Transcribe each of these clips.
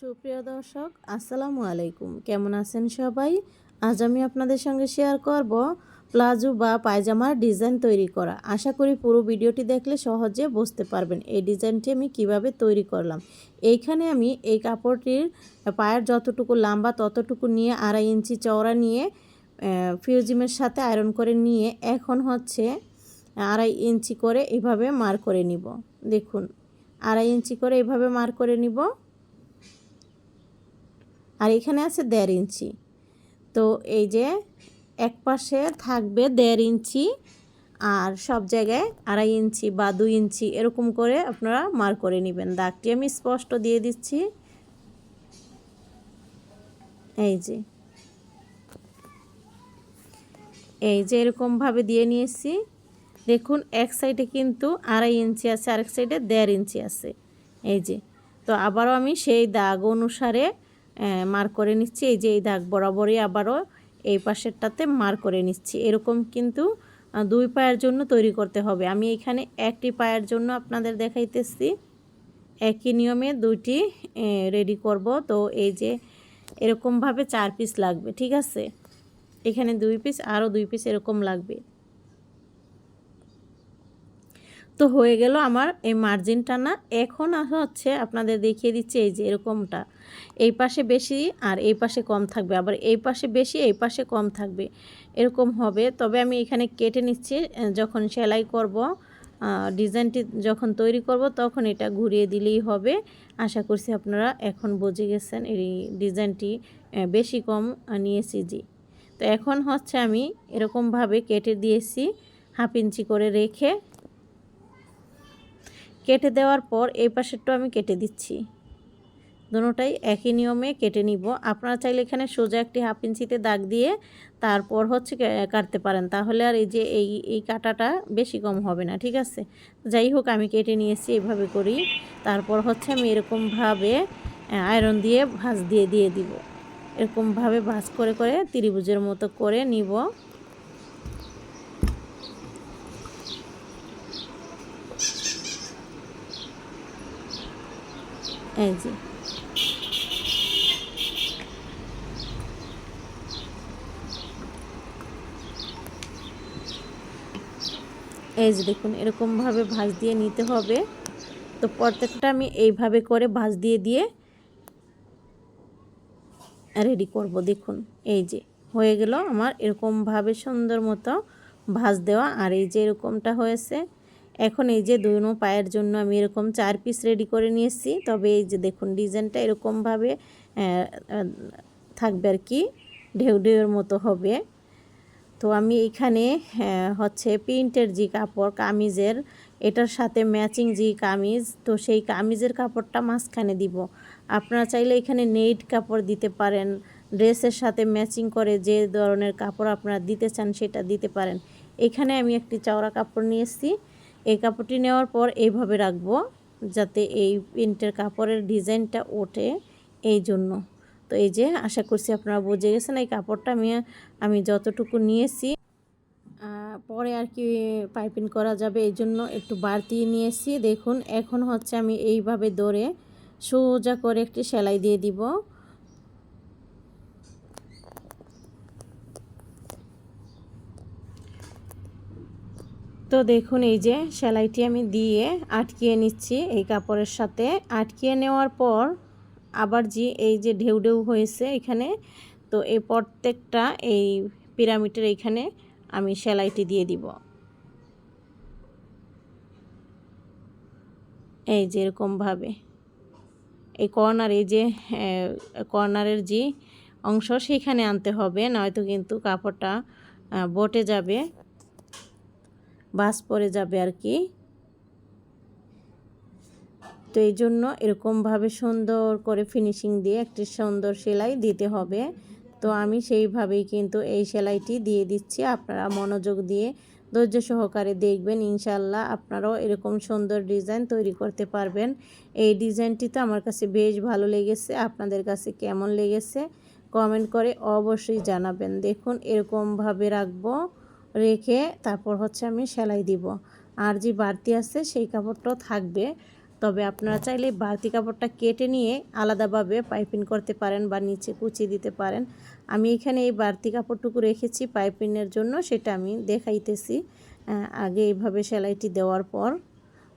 সুপ্রিয় দর্শক, আসসালামু আলাইকুম। কেমন আছেন সবাই? আজ আমি আপনাদের সঙ্গে শেয়ার করব প্লাজো বা পায়জামার ডিজাইন তৈরি করা। আশা করি পুরো ভিডিওটি দেখলে সহজে বুঝতে পারবেন এই ডিজাইনটি আমি কীভাবে তৈরি করলাম। এইখানে আমি এই কাপড়টির পায়ের যতটুকু লম্বা ততটুকু নিয়ে আড়াই ইঞ্চি চওড়া নিয়ে ফিউজিমের সাথে আয়রন করে নিয়ে এখন হচ্ছে আড়াই ইঞ্চি করে এভাবে মার করে নিব। দেখুন, আড়াই ইঞ্চি করে এভাবে মার করে নিব। আর এখানে আছে দেড় ইঞ্চি। তো এই যে এক পাশে থাকবে দেড় ইঞ্চি আর সব জায়গায় আড়াই ইঞ্চি বা দুই ইঞ্চি এরকম করে আপনারা মার করে নেবেন। দাগটি আমি স্পষ্ট দিয়ে দিচ্ছি। এই যে। এই যে এরকমভাবে দিয়ে নিয়েছি। দেখুন, এক সাইডে কিন্তু আড়াই ইঞ্চি আছে, আরেক সাইডে দেড় ইঞ্চি আছে। এই যে। তো আবারও আমি সেই দাগ অনুসারে মার করে নিচ্ছি। এই যে, এই দাগ বরাবরই আবারও এই পাশেরটাতে মার করে নিচ্ছি। এরকম কিন্তু দুই পায়ের জন্য তৈরি করতে হবে। আমি এখানে একটি পায়ের জন্য আপনাদের দেখাইতেছি। একই নিয়মে দুইটি রেডি করব। তো এই যে, এরকমভাবে চার পিস লাগবে, ঠিক আছে? এখানে দুই পিস আরও দুই পিস এরকম লাগবে। তো হয়ে গেল আমার এই মার্জিনটা না। এখন হচ্ছে আপনাদের দেখিয়ে দিচ্ছে এই যে এরকমটা। এই পাশে বেশি আর এই পাশে কম থাকবে। আবার এই পাশে বেশি, এই পাশে কম থাকবে। এরকম হবে। তবে আমি এখানে কেটে নিচ্ছি। যখন সেলাই করব ডিজাইনটি যখন তৈরি করব, তখন এটা ঘুরিয়ে দিলেই হবে। আশা করছি আপনারা এখন বুঝে গেছেন এই ডিজাইনটি বেশি কম নিয়েছি জি। তো এখন হচ্ছে আমি এরকমভাবে কেটে দিয়েছি। হাফ ইঞ্চি করে রেখে কেটে দেওয়ার পর এই পাশেরটাও আমি কেটে দিচ্ছি। দুটোটাই একই নিয়মে কেটে নিব। আপনারা চাইলে এখানে সোজা একটি হাফ ইঞ্চিতে দাগ দিয়ে তারপর হচ্ছে কাটতে পারেন। তাহলে আর এই যে এই এই কাটাটা বেশি কম হবে না, ঠিক আছে? যাই হোক, আমি কেটে নিয়েছি এইভাবে করি। তারপর হচ্ছে আমি এরকমভাবে আয়রন দিয়ে ভাঁজ দিয়ে দিয়ে দিব। এরকমভাবে ভাঁজ করে করে ত্রিভুজের মতো করে নিব। এই যে। এই যে দেখুন, এরকমভাবে ভাঁজ দিয়ে নিতে হবে। তো প্রত্যেকটা আমি এইভাবে করে ভাঁজ দিয়ে দিয়ে রেডি করব। দেখুন, এই যে হয়ে গেল আমার এরকমভাবে সুন্দর মতো ভাঁজ দেওয়া। আর এই যে এরকমটা হয়েছে এখন এই যে দুই পায়ের জন্য আমি এরকম চার পিস রেডি করে নিয়েছি। তবে এই যে দেখুন, ডিজাইনটা এরকমভাবে থাকবে আর কি, ঢেউ ঢেউয়ের মতো হবে। তো আমি এখানে হচ্ছে প্রিন্টের যে কাপড়, কামিজের, এটার সাথে ম্যাচিং যে কামিজ, তো সেই কামিজের কাপড়টা মাঝখানে দিব। আপনারা চাইলে এখানে নেট কাপড় দিতে পারেন, ড্রেসের সাথে ম্যাচিং করে যে ধরনের কাপড় আপনারা দিতে চান সেটা দিতে পারেন। এখানে আমি একটি চওড়া কাপড় নিয়েছি। এই কাপড়টি নেওয়ার পর এইভাবে রাখব যাতে এই প্রিন্টের কাপড়ের ডিজাইনটা ওঠে এই জন্য। তো এই যে আশা করছি আপনারা বুঝে গেছেন এই কাপড়টা আমি আমি যতটুকু নিয়েছি। পরে আর কি পাইপিং করা যাবে, এই জন্য একটু বাড়তি নিয়েছি। দেখুন, এখন হচ্ছে আমি এইভাবে দৌড়ে সোজা করে একটি সেলাই দিয়ে দিব। তো দেখুন, এই যে সেলাইটি আমি দিয়ে আটকিয়ে নিচ্ছি এই কাপড়ের সাথে। আটকিয়ে নেওয়ার পর আবার যে এই যে ঢেউ ঢেউ হয়েছে এখানে, তো এই প্রত্যেকটা এই পিরামিডের এইখানে আমি সেলাইটি দিয়ে দিব। এই যে এরকমভাবে। এই কর্নার, এই যে কর্নারের যে অংশ সেখানে আনতে হবে, নয়তো কিন্তু কাপড়টা বটে যাবে। বাস পরে যাবে আর কি। তো এই জন্য এরকমভাবে সুন্দর করে ফিনিশিং দিয়ে একটি সুন্দর সেলাই দিতে হবে। তো আমি সেইভাবেই কিন্তু এই সেলাইটি দিয়ে দিচ্ছি। আপনারা মনোযোগ দিয়ে ধৈর্য সহকারে দেখবেন ইনশাল্লাহ আপনারাও এরকম সুন্দর ডিজাইন তৈরি করতে পারবেন। এই ডিজাইনটি তো আমার কাছে বেশ ভালো লেগেছে। আপনাদের কাছে কেমন লেগেছে? কমেন্ট করে অবশ্যই জানাবেন। দেখুন, এরকমভাবে রাখব। রেখে তারপর হচ্ছে আমি সেলাই দিব। আর যে বাড়তি আছে সেই কাপড়টাও থাকবে। তবে আপনারা চাইলে বাড়তি কাপড়টা কেটে নিয়ে আলাদাভাবে পাইপিং করতে পারেন বা নিচে কুচিয়ে দিতে পারেন। আমি এখানে এই বাড়তি কাপড়টুকু রেখেছি পাইপিংয়ের জন্য, সেটা আমি দেখাইতেছি আগে এইভাবে সেলাইটি দেওয়ার পর।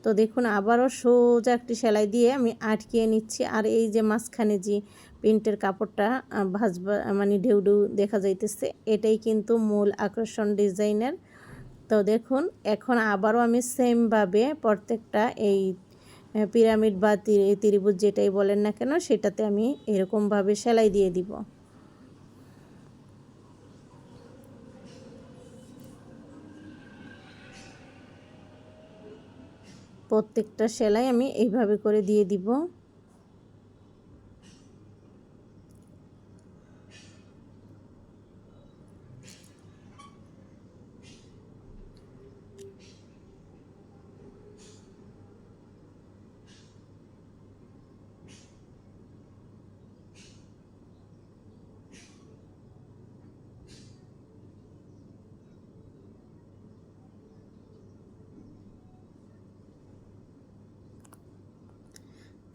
তো দেখুন, আবারও সোজা একটি সেলাই দিয়ে আমি আটকিয়ে নিচ্ছি। আর এই যে মাঝখানে যে প্রিন্টের কাপড়টা ভাজবা মানে ঢেউ ঢেউ দেখা যাইতেছে। এটাই কিন্তু মূল আকর্ষণ ডিজাইনের। তো দেখুন, এখন আবারও আমি সেমভাবে প্রত্যেকটা এই পিরামিড বা ত্রি- ত্রিভুজ যেটাই বলেন না কেন, সেটাতে আমি এরকমভাবে সেলাই দিয়ে দিব। প্রত্যেকটা সেলাই আমি এইভাবে করে দিয়ে দিব।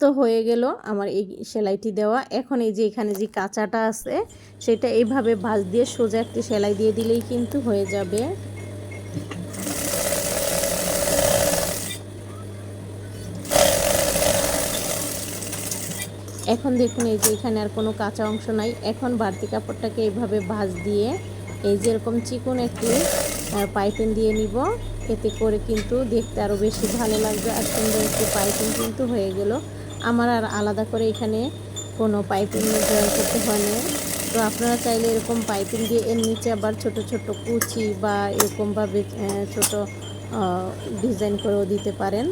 তো হয়ে গেল আমার এই সেলাইটি দেওয়া। এখন এই যে এখানে যে কাঁচাটা আছে, সেটা এইভাবে ভাঁজ দিয়ে সোজা একটি সেলাই দিয়ে দিলেই কিন্তু হয়ে যাবে। এখন দেখুন এই যে এখানে আর কোনো কাঁচা অংশ নাই। এখন বাড়তি কাপড়টাকে এইভাবে ভাঁজ দিয়ে এই যে এরকম চিকন একটি পাইপিং দিয়ে নিব। এতে করে কিন্তু দেখতে আরও বেশি ভালো লাগবে আর সুন্দর একটি পাইপিং কিন্তু হয়ে গেল। আমার আর আলাদা করে এখানে কোনো পাইপিং জয়েন করতে হয়নি। তো আপনারা চাইলে এরকম পাইপিং দিয়ে এর নিচে আবার ছোট ছোট কুচি বা এরকমভাবে ছোট ডিজাইন করেও দিতে পারেন।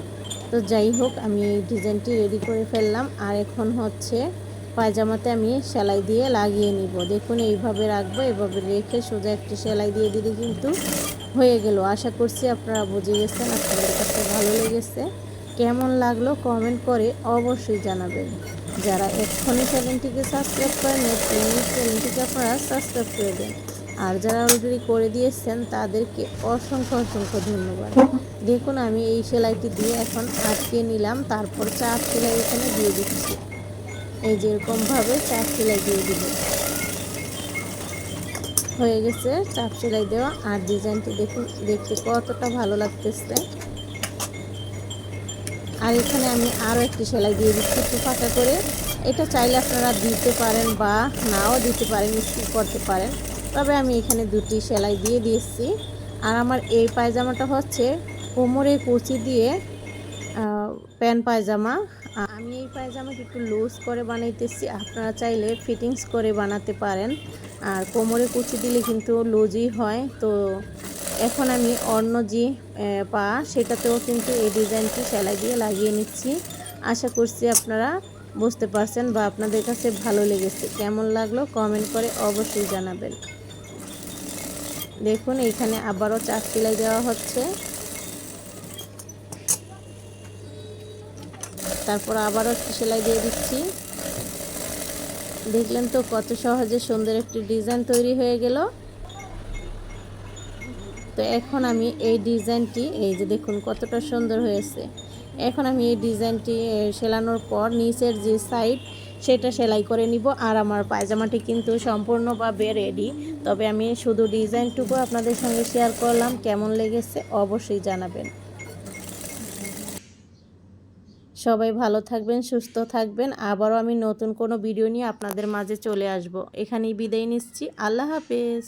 তো যাই হোক, আমি এই ডিজাইনটি রেডি করে ফেললাম। আর এখন হচ্ছে পায়জামাতে আমি সেলাই দিয়ে লাগিয়ে নিব। দেখুন, এইভাবে রাখব, এভাবে রেখে সোজা একটি সেলাই দিয়ে দিলে কিন্তু হয়ে গেল। আশা করছি আপনারা বুঝে গেছেন, আপনাদের কাছে ভালো লেগেছে। কেমন লাগল কমেন্ট করে অবশ্যই জানাবেন। যারা এক্ষুনি চ্যানেলটিকে সাবস্ক্রাইব করেন প্লিজ চ্যানেলটিকে আপনারা সাবস্ক্রাইব করে দেন। আর যারা অলরেডি করে দিয়েছেন তাদেরকে অসংখ্য অসংখ্য ধন্যবাদ। দেখুন, আমি এই সেলাইটি দিয়ে এখন আটকে নিলাম, তারপর চার সেলাই এখানে দিয়ে দিচ্ছি। এই যে এরকমভাবে চার সেলাই দিয়ে দিব। হয়ে গেছে চাপ সেলাই দেওয়া। আর ডিজাইনটি দেখুন, দেখতে কতটা ভালো লাগতেছে। আর এখানে আমি আরও একটি সেলাই দিয়ে দিচ্ছি একটু ফাঁকা করে। এটা চাইলে আপনারা দিতে পারেন বা নাও দিতে পারেন স্কিপ করতে পারেন। তবে আমি এখানে দুটি সেলাই দিয়ে দিয়েছি। আর আমার এই পায়জামাটা হচ্ছে কোমরে কুচি দিয়ে প্যান্ট পায়জামা। আমি এই পায়জামাটা একটু লুজ করে বানাইতেছি। আপনারা চাইলে ফিটিংস করে বানাতে পারেন। আর কোমরে কুচি দিলে কিন্তু লুজই হয়। তো এখন আমি অন্য যে পা, সেটাতেও কিন্তু এই ডিজাইনটি সেলাই দিয়ে লাগিয়ে নিচ্ছি। আশা করছি আপনারা বুঝতে পারছেন বা আপনাদের কাছে ভালো লেগেছে। কেমন লাগল কমেন্ট করে অবশ্যই জানাবেন। দেখুন এইখানে আবারও চার সেলাই দেওয়া হচ্ছে। তারপর আবারও সেলাই দিয়ে দিচ্ছি। দেখলেন তো কত সহজে সুন্দর একটি ডিজাইন তৈরি হয়ে গেল। তো এখন আমি এই ডিজাইনটি, এই যে দেখুন কতটা সুন্দর হয়েছে। এখন আমি এই ডিজাইনটি সেলানোর পর নিচের যে সাইড, সেটা সেলাই করে নিব আর আমার পায়জামাটি কিন্তু সম্পূর্ণভাবে রেডি তবে আমি শুধু ডিজাইনটুকু আপনাদের সঙ্গে শেয়ার করলাম, কেমন লেগেছে অবশ্যই জানাবেন। সবাই ভালো থাকবেন, সুস্থ থাকবেন। আবারও আমি নতুন কোনো ভিডিও নিয়ে আপনাদের মাঝে চলে আসব। এখানেই বিদায় নিচ্ছি। আল্লাহ হাফেজ।